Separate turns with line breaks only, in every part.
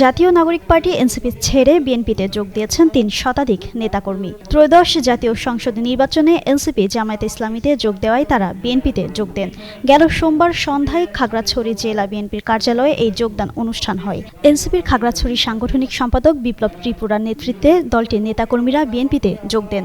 জাতীয় নাগরিক party NCP ছেড়ে বিএনপিতে যোগ দিয়েছেন তিন শতাধিক নেতাকর্মী। ত্রয়োদশ জাতীয় সংসদ নির্বাচনে এনসিপি জামায়াত ইসলামীতে যোগ দেওয়ায় তারা বিএনপিতে যোগ দেন। গেল সোমবার সন্ধ্যায় খাগড়াছড়ি জেলা বিএনপির কার্যালয়ে এই যোগদান অনুষ্ঠান হয়। এনসিপির খাগড়াছড়ি সাংগঠনিক সম্পাদক বিপ্লব ত্রিপুরার নেতৃত্বে দলটির নেতাকর্মীরা বিএনপিতে যোগ দেন।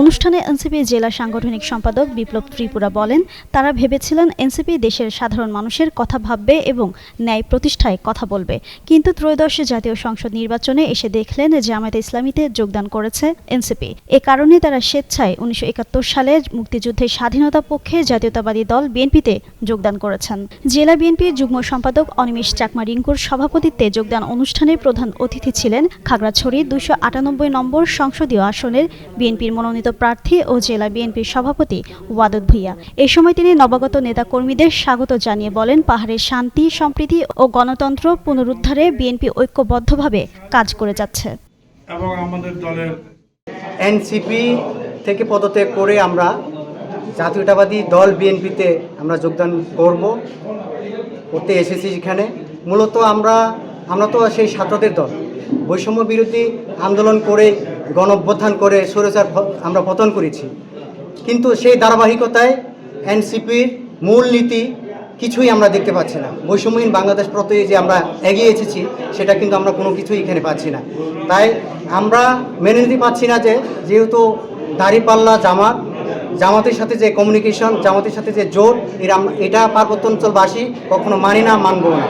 অনুষ্ঠানে এনসিপি জেলা সাংগঠনিক সম্পাদক বিপ্লব ত্রিপুরা বলেন, তারা ভেবেছিলেন এনসিপি দেশের সাধারণ মানুষের কথা ভাববে এবং ন্যায় প্রতিষ্ঠায় কথা বলবে। কিন্তু ত্রয়োদশ জাতীয় সংসদ নির্বাচনে এসে দেখলেন জামায়াতে ইসলামীতে যোগদান করেছে এনসিপি। এ কারণে তারা স্বেচ্ছায় উনিশশো একাত্তর সালে মুক্তিযুদ্ধের স্বাধীনতা পক্ষে জাতীয়তাবাদী দল বিএনপিতে যোগদান করেছেন। জেলা বিএনপির যুগ্ম সম্পাদক অনিমেষ চাকমা রিঙ্কুর সভাপতিত্বে যোগদান অনুষ্ঠানে প্রধান অতিথি ছিলেন খাগড়াছড়ি দুশো আটানব্বই নম্বর সংসদীয় আসনের বিএনপির মনোনীত প্রার্থী ও জেলা বিএনপির সভাপতি ওয়াদুদ ভুইয়া। এ সময় তিনি নবাগত নেতাকর্মীদের স্বাগত জানিয়ে বলেন পাহাড়ের শান্তি সম্প্রীতি ও গণতন্ত্র পুনরুদ্ধারে বিএনপি ঐক্যবদ্ধভাবে কাজ করে যাচ্ছে।
এবং আমাদের দলের
এনসিপি থেকে পদত্যাগ করে আমরা জাতীয়তাবাদী দল বিএনপিতে আমরা যোগদান করব করতে এসেছি এখানে। মূলত আমরা আমরা তো সেই ছাত্রদের দল। বৈষম্য বিরোধী আন্দোলন করে গণ করে স্বৈরাচার আমরা পতন করেছি। কিন্তু সেই ধারাবাহিকতায় এনসিপির মূল নীতি কিছুই আমরা দেখতে পাচ্ছি না। বৈষম্যহীন বাংলাদেশ প্রতি যে আমরা এগিয়ে এসেছি, সেটা কিন্তু আমরা কোনো কিছুই এখানে পাচ্ছি না। তাই আমরা মেনে নিতে পারছি না যে, যেহেতু দাড়িপাল্লা জামাত, জামাতের সাথে যে কমিউনিকেশন জামাতের সাথে যে জোট, এরা এটা পার্বত্য অঞ্চলবাসী কখনো মানি না, মানবো না।